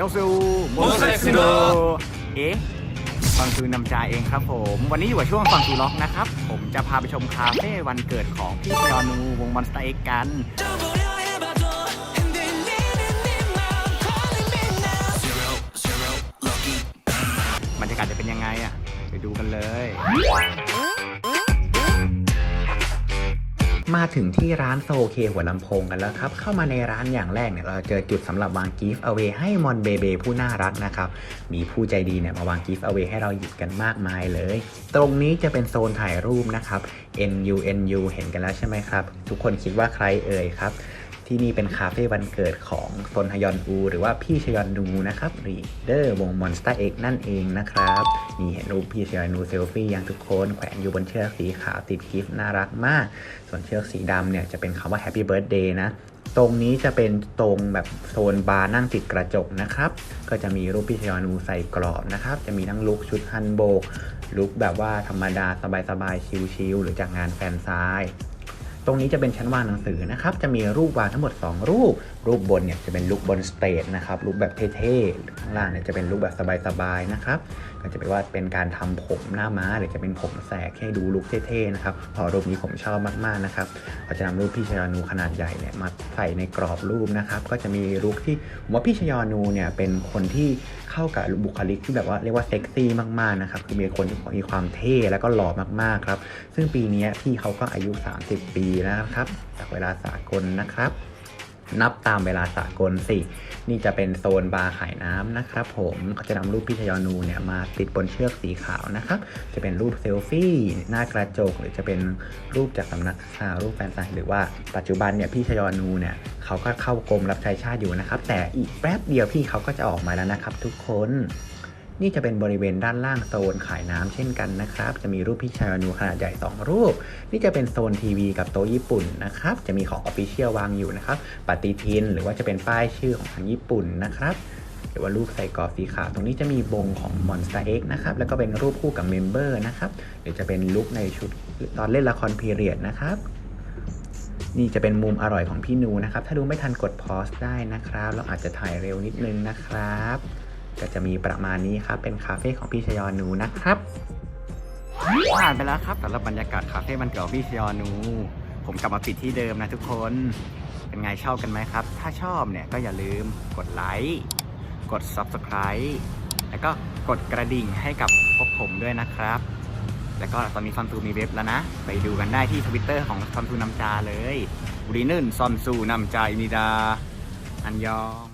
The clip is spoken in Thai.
ยองซูโมเสสซิโนเอ๊ะฟังซูนำจาเองครับผม วันนี้อยู่กับช่วงฟังซูล็อกนะครับ ผมจะพาไปชมคาเฟ่วันเกิดของพี่ยอนูวงมอนสเตอร์เอ็กกัน บรรยากาศจะเป็นยังไงอะไปดูกันเลย มาถึงที่ร้านโซเคหัวลำโพงกันแล้วครับ เข้ามาในร้านอย่างแรกเนี่ยเราเจอจุดสำหรับวางกิฟต์เอาไว้ให้มอนเบเบผู้น่ารักนะครับ มีผู้ใจดีเนี่ยมาวางกิฟต์เอาไว้ให้เราหยิบกันมากมายเลย ตรงนี้จะเป็นโซนถ่ายรูปนะครับ NU NU เห็นกันแล้วใช่ไหมครับ ทุกคนคิดว่าใครเอ่ยครับ ที่นี่เป็นคาเฟ่วันเกิดของซนฮยอนอู หรือว่าพี่ชยอนนูนะครับรีเดอร์วง Monster X นั่นเองนะครับ นี่เห็นรูปพี่ชยอนนูเซลฟี่ยังทุกคนแขวนอยู่บนเชือกสีขาวติดกิฟต์น่ารักมาก ส่วนเชือกสีดำเนี่ยจะเป็นคำว่า Happy Birthday นะตรงนี้จะเป็นตรงแบบโซนบาร์นั่งติดกระจกนะครับ ก็จะมีรูปพี่ชยอนูใส่กรอบนะครับ จะมีทั้งลุคชุดฮันโบกลุคแบบว่าธรรมดาสบายๆชิลๆหรือจากงานแฟนซาย ตรงนี้จะเป็นชั้นวางหนังสือนะครับ จะมีรูปวางทั้งหมด 2 รูป รูปบนเนี่ยจะเป็นลุคบนสเตจนะครับลุคแบบเท่ๆ ข้างล่างเนี่ยจะเป็นลุคแบบสบายๆ นะครับ ก็จะเป็นว่าเป็นการทำผมหน้าม้าหรือจะเป็นผมแสกให้ดูลุคเท่ๆ นะครับ พอรูปนี้ผมชอบมากๆ นะครับเราจะนำรูปพี่ชยอนูขนาดใหญ่เนี่ยมาใส่ในกรอบรูปนะครับ ก็จะมีลุคที่ผมว่าพี่ชยอนูเนี่ยเป็นคนที่เข้ากับบุคลิกที่แบบว่าเรียกว่าเซ็กซี่มากๆนะครับคือมีคนที่มีความเท่แล้วก็หล่อมากๆครับ ซึ่งปีนี้พี่เขาก็อายุ 30 ปีแล้วครับ จากเวลาสากลนะครับ นับตามเวลาสากลสิ นี่จะเป็นโซนบาร์ขายน้ำนะครับ ผมเขาจะนำรูปพี่ชยอนูเนี่ยมาติดบนเชือกสีขาวนะครับ จะเป็นรูปเซลฟี่หน้ากระจก หรือจะเป็นรูปจากสำนักข่าวรูปแฟนซายหรือว่าปัจจุบันเนี่ยพี่ชยอนูเนี่ย เขาก็เข้ากรมรับใช้ชาติอยู่นะครับ แต่อีกแป๊บเดียวพี่เขาก็จะออกมาแล้วนะครับ ทุกคน นี่จะเป็นบริเวณด้านล่างโซนขายน้ำเช่นกันนะครับ จะมีรูปพี่ชายอนูขนาดใหญ่ 2 รูป นี่จะเป็นโซนทีวีกับโต๊ะญี่ปุ่นนะครับ จะมีของออฟฟิเชียลวางอยู่นะครับ ปฏิทิน หรือว่าจะเป็นป้ายชื่อของทางญี่ปุ่นนะครับหรือว่ารูปใส่กรอบสีขาวตรงนี้จะมีบงของ Monster X นะครับ แล้วก็เป็นรูปคู่กับเมมเบอร์นะครับหรือจะเป็นลุคในชุดตอนเล่นละครพีเรียดนะครับ นี่จะเป็นมุมอร่อยของพี่นูนะครับ ถ้าดูไม่ทันกดพอสได้นะครับ เราอาจจะถ่ายเร็วนิดนึงนะครับ ก็จะมีประมาณนี้ครับ เป็นคาเฟ่ของพี่ชยอนูนะครับ ผ่านไปแล้วครับสำหรับบรรยากาศคาเฟ่มันเกิดของพี่ชยอนู ผมกลับมาปิดที่เดิมนะทุกคน เป็นไงชอบกันไหมครับ ถ้าชอบเนี่ยก็อย่าลืมกดไลค์ กด Subscribe แล้วก็กดกระดิ่งให้กับพวกผมด้วยนะครับ แล้วก็ตอนนี้ซอนซูมีเว็บแล้วนะ ไปดูกันได้ที่ทวิตเตอร์ของซอนซูนำจาเลยบุรีนึ่นซอนซูนำจาอินิดา อันยอง